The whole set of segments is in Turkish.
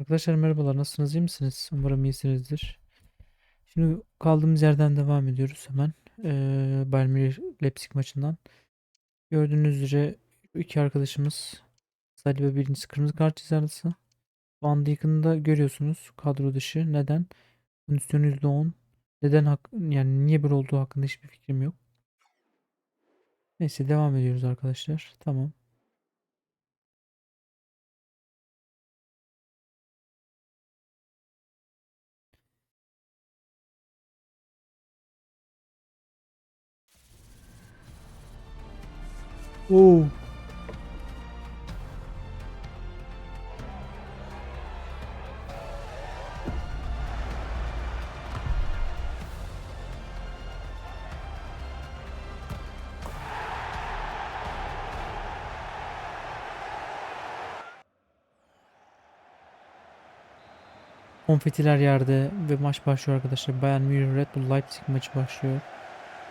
Arkadaşlar merhabalar nasılsınız iyi misiniz? Umarım iyisinizdir. Şimdi kaldığımız yerden devam ediyoruz hemen. Ee, Bayern Leipzig maçından. Gördüğünüz üzere iki arkadaşımız Saliba birincisi kırmızı kart cezası. Van Dijk'ın da görüyorsunuz kadro dışı. Neden? Kondisyonu %10. Neden hak yani niye böyle olduğu hakkında hiçbir fikrim yok. Neyse devam ediyoruz arkadaşlar. Tamam. Oo. Konfetiler yerde ve maç başlıyor arkadaşlar. Bayern Münih Red Bull Leipzig maçı başlıyor.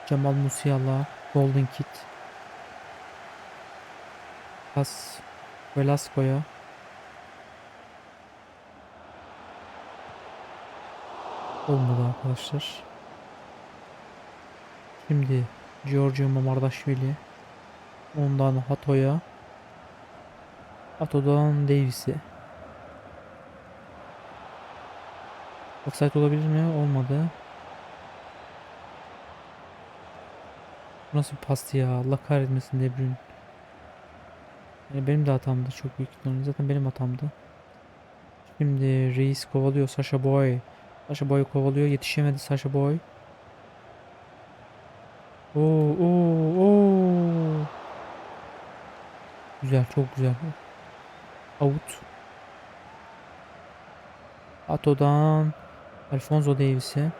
Cemal Musiala, Golden Kit. Pas Velasco'ya. Olmadı arkadaşlar. Şimdi Giorgio Mamardashvili. Ondan Hato'ya. Hato'dan Davis'e. Offside olabilir mi? Olmadı. Nasıl pastı ya? Allah kahretmesin De Bruyne. Yani benim de hatamdı çok büyük ihtimalle. Zaten benim hatamdı. Şimdi Reis kovalıyor Sasha Boy. Sasha Boy kovalıyor. Yetişemedi Sasha Boy. Oo, oo, oo. Güzel, çok güzel. Out. Ato'dan Alfonso Davis'e.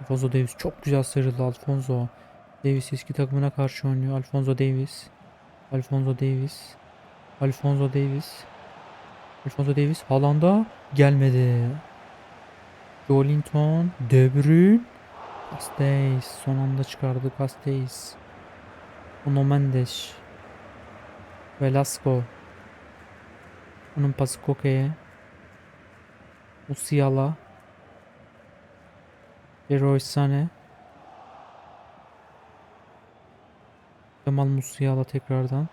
Alfonso Davis çok güzel sıyrıldı Alfonso. Davis eski takımına karşı oynuyor. Alfonso Davis. Alfonso Davis. Alfonso Davis. Alfonso Davis Haaland'a gelmedi. Jolinton, De Bruyne, Castells son anda çıkardı Castells. Bruno Mendes. Velasco. Onun pası Koke'ye. Musiala. Leroy Sané. Kemal Musiala tekrardan.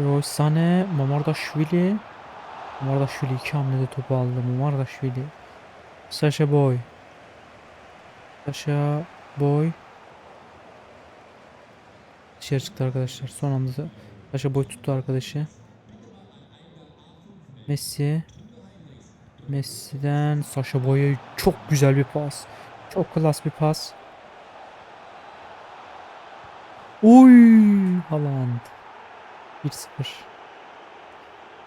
Leroy Sané, Mamardashvili. Mamardashvili iki hamlede topu aldı. Mamardashvili. Sasha Boy. Sasha Boy. Dışarı çıktı arkadaşlar. Son anda Sasha Boy tuttu arkadaşı. Messi. Messi'den Sasha Boy'a çok güzel bir pas. Çok klas bir pas. Oy! Haaland. 1-0.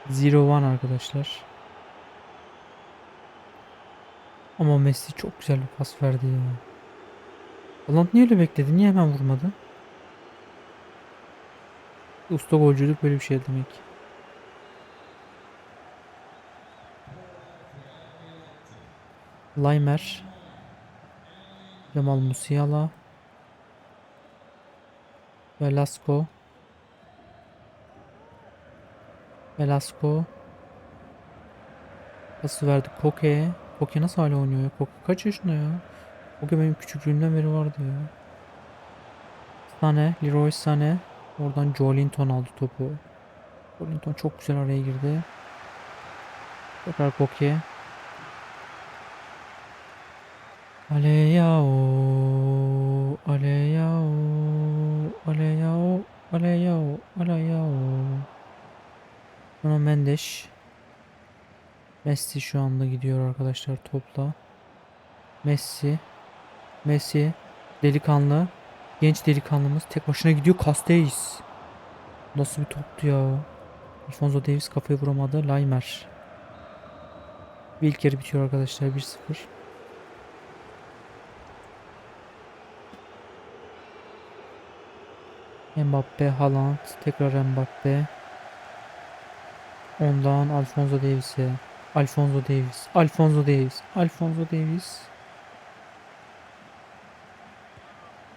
0-1 arkadaşlar. Ama Messi çok güzel bir pas verdi ya. Haaland niye öyle bekledi? Niye hemen vurmadı? Usta golcülük böyle bir şey demek. Laimer. Cemal Musiala. Velasco. Velasco. Pası verdi Koke'ye. Koke nasıl hala oynuyor ya? Koke kaç yaşında ya? Koke benim küçüklüğümden beri vardı ya. Sané, Leroy Sané. Oradan Jolinton aldı topu. Jolinton çok güzel araya girdi. Tekrar Koke. Aleyao, Aleyao, Aleyao, Aleyao, Aleyao. Bruno Mendes. Messi şu anda gidiyor arkadaşlar topla. Messi. Messi. Delikanlı. Genç delikanlımız tek başına gidiyor. Castells. Nasıl bir toptu ya. Alfonso Davis kafayı vuramadı. Laimer. Bir yarı bitiyor arkadaşlar 1-0. Mbappe, Haaland, tekrar Mbappe. Ondan Alfonso Davis'e. Alfonso Davis, Alfonso Davis, Alfonso Davis.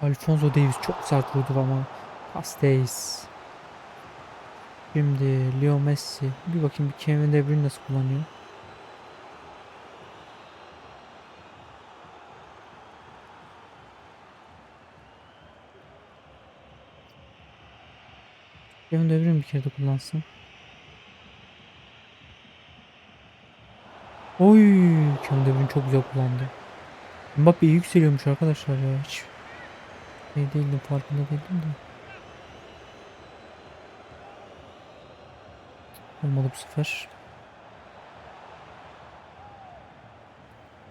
Alfonso Davis çok sert vurdu ama Castells. Şimdi Leo Messi. Bir bakayım bir Kevin De Bruyne nasıl kullanıyor. Kevin De bir kere de kullansın. Oy, Kevin De Bruyne çok güzel kullandı. Mbappe yükseliyormuş arkadaşlar ya. Hiç şey değildim farkında değildim de. Olmadı bu sefer.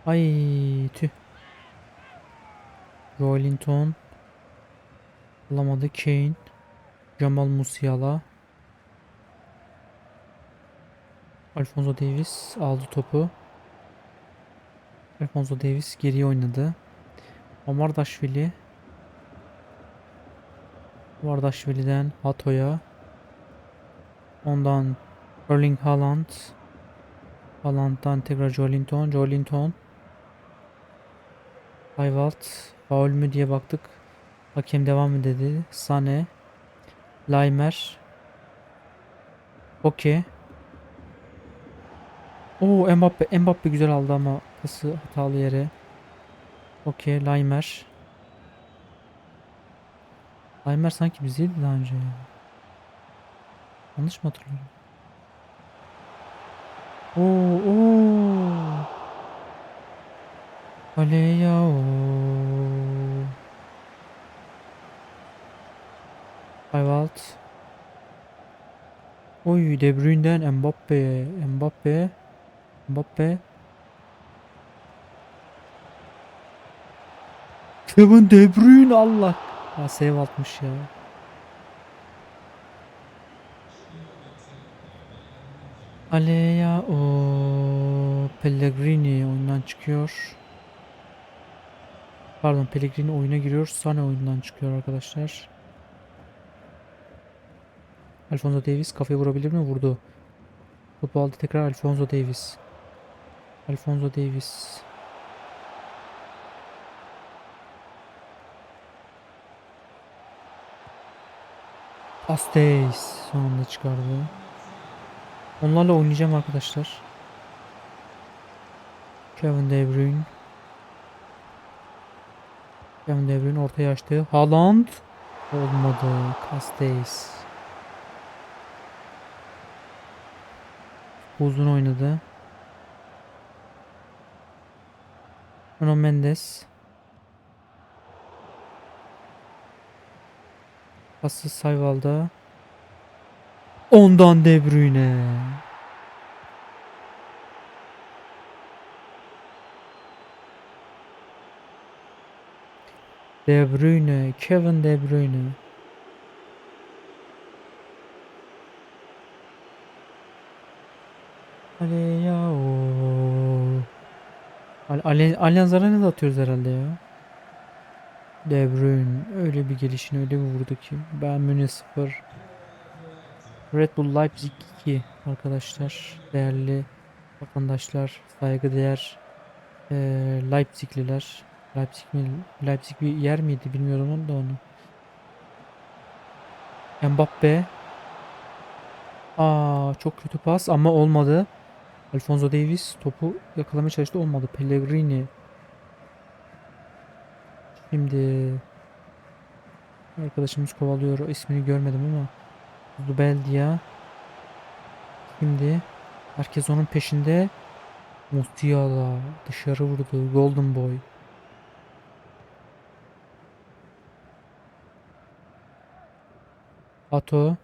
Ay tüh. Rollinton. Bulamadı Kane. Jamal Musiala. Alfonso Davis aldı topu. Alfonso Davis geriye oynadı. Omar Daşvili. Omar Daşvili'den Hato'ya. Ondan Erling Haaland. Haaland'dan tekrar Jolinton. Jolinton. Ayvalt. Faul mü diye baktık. Hakem devam mı dedi. Sane. Laimer. Okey. Oo Mbappe. Mbappe güzel aldı ama pası hatalı yere. Okey. Laimer. Laimer sanki bizdeydi daha önce ya. Yanlış mı hatırlıyorum? Oo, oo. Oley ya. Ayvalt. Oy De Bruyne'den Mbappe, Mbappe, Mbappe. Kevin De Bruyne Allah. Ha save atmış ya. Aleya o Pellegrini oyundan çıkıyor. Pardon Pellegrini oyuna giriyor. Sane oyundan çıkıyor arkadaşlar. Alfonso Davis kafaya vurabilir mi? Vurdu. Topu aldı tekrar Alfonso Davis. Alfonso Davis. Pastes sonunda çıkardı. Onlarla oynayacağım arkadaşlar. Kevin De Bruyne. Kevin De Bruyne ortaya açtı. Haaland. Olmadı. Castells. Uzun oynadı. Bruno Mendes. Pası Sayval'da. Ondan De Bruyne. De Bruyne, Kevin De Bruyne. Hadi ya o. Al Ale Allianz Arena'da atıyoruz herhalde ya. De Bruyne öyle bir gelişine öyle bir vurdu ki. Ben Münih 0. Red Bull Leipzig 2 arkadaşlar. Değerli vatandaşlar, saygıdeğer eee Leipzigliler. Leipzig mi? Leipzig bir yer miydi bilmiyorum onu da onu. Mbappe. Aa çok kötü pas ama olmadı. Alfonso Davis topu yakalamaya çalıştı olmadı. Pellegrini. Şimdi arkadaşımız kovalıyor. İsmini görmedim ama Zubeldia. Şimdi herkes onun peşinde. Musiala dışarı vurdu. Golden Boy. Ato.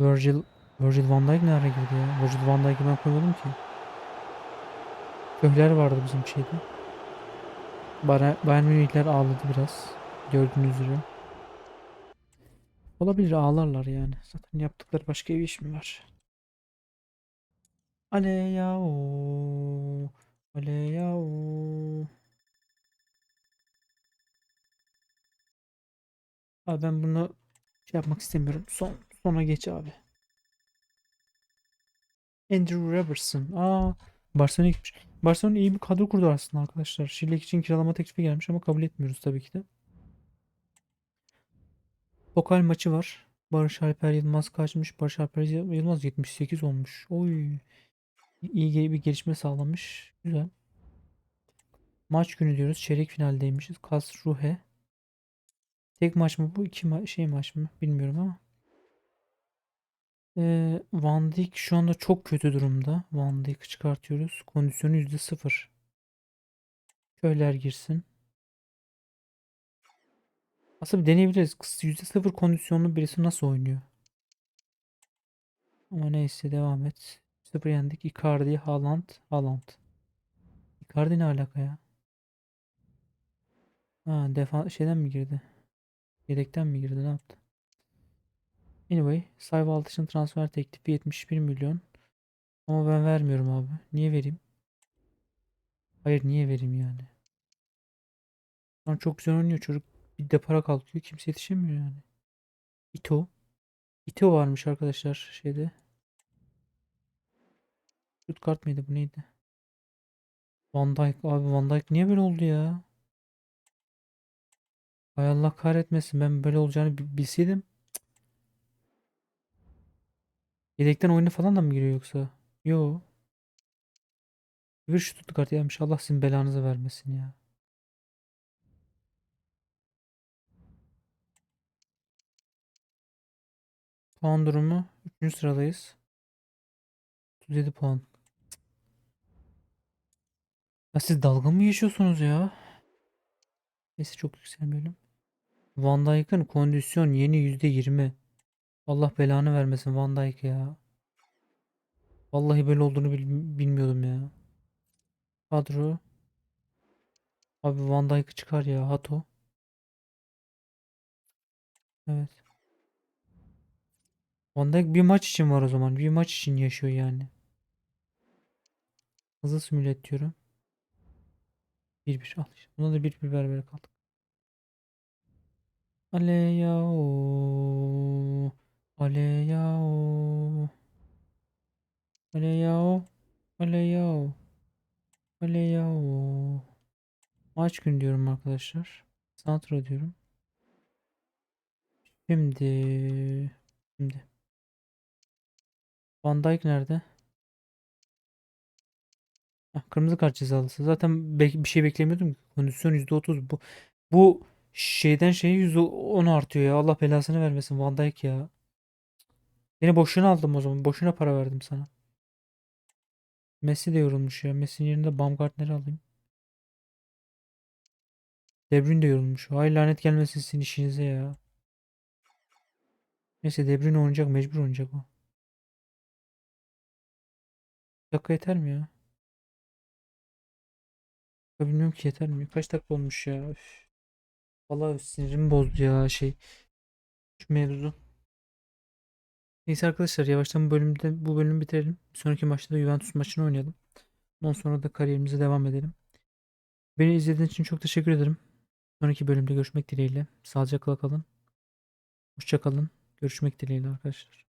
Virgil Virgil van Dijk nereye girdi ya? Virgil van Dijk'i ben koymadım ki. Köhler vardı bizim şeyde. Bayern Münihler ağladı biraz. Gördüğünüz üzere. Olabilir ağlarlar yani. Zaten yaptıkları başka bir iş mi var? Ale ya o. Ale ya o. Abi ben bunu şey yapmak istemiyorum. Son sona geç abi. Andrew Robertson. Aa, Barcelona gitmiş. Barcelona iyi bir kadro kurdu aslında arkadaşlar. Şirlek için kiralama teklifi gelmiş ama kabul etmiyoruz tabii ki de. Pokal maçı var. Barış Alper Yılmaz kaçmış? Barış Alper Yılmaz 78 olmuş. Oy. İyi bir gelişme sağlamış. Güzel. Maç günü diyoruz. Çeyrek finaldeymişiz. Kasruhe. Tek maç mı bu? iki ma- şey maç mı? Bilmiyorum ama. Ee, Van Dijk şu anda çok kötü durumda. Van Dijk'ı çıkartıyoruz. Kondisyonu %0. Köyler girsin. Aslında bir deneyebiliriz. Kız %0 kondisyonlu birisi nasıl oynuyor? Ama neyse devam et. 0 yendik. Icardi, Haaland, Haaland. Icardi ne alaka ya? Ha, defa şeyden mi girdi? Yedekten mi girdi? Ne yaptı? Anyway, Sayva Altış'ın transfer teklifi 71 milyon. Ama ben vermiyorum abi. Niye vereyim? Hayır niye vereyim yani? Lan çok güzel oynuyor çocuk. Bir de para kalkıyor. Kimse yetişemiyor yani. Ito. Ito varmış arkadaşlar şeyde. Stuttgart mıydı bu neydi? Van Dijk abi Van Dijk niye böyle oldu ya? Hay Allah kahretmesin ben böyle olacağını bi- bilseydim. Yedekten oyunu falan da mı giriyor yoksa? Yo. Bir şu Stuttgart yapmış Allah sizin belanızı vermesin ya. Puan durumu 3. sıradayız. 37 puan. Ya siz dalga mı geçiyorsunuz ya? Neyse çok yükselmeyelim. Van Dijk'ın kondisyon yeni %20. Allah belanı vermesin Van Dijk ya. Vallahi böyle olduğunu bil- bilmiyordum ya. Kadro. Abi Van Dijk'ı çıkar ya Hato. Evet. Van Dijk bir maç için var o zaman. Bir maç için yaşıyor yani. Hızlı simüle et diyorum. 1-1 al işte. Buna da 1-1 berabere kaldık. Aleyao. Aleyao. Aleyao. Aleyao. Aleyao. Maç günü diyorum arkadaşlar. Santra diyorum. Şimdi. Şimdi. Van Dijk nerede? Heh, kırmızı kart cezalısı. Zaten bir şey beklemiyordum. Kondisyon %30. Bu bu şeyden şeye %10 artıyor ya. Allah belasını vermesin Van Dijk ya. Seni boşuna aldım o zaman. Boşuna para verdim sana. Messi de yorulmuş ya. Messi'nin yerine Baumgartner'i alayım. De Bruyne de yorulmuş. Ay lanet gelmesin sizin işinize ya. Neyse De Bruyne oynayacak. Mecbur oynayacak o. Dakika yeter mi ya? Ya bilmiyorum ki yeter mi? Kaç dakika olmuş ya? Üf. Vallahi sinirimi bozdu ya şey. Şu mevzu. Neyse arkadaşlar yavaştan bu bölümde bu bölümü bitirelim. Bir sonraki maçta da Juventus maçını oynayalım. Ondan sonra da kariyerimize devam edelim. Beni izlediğiniz için çok teşekkür ederim. Sonraki bölümde görüşmek dileğiyle. Sağlıcakla kalın. Hoşça kalın. Görüşmek dileğiyle arkadaşlar.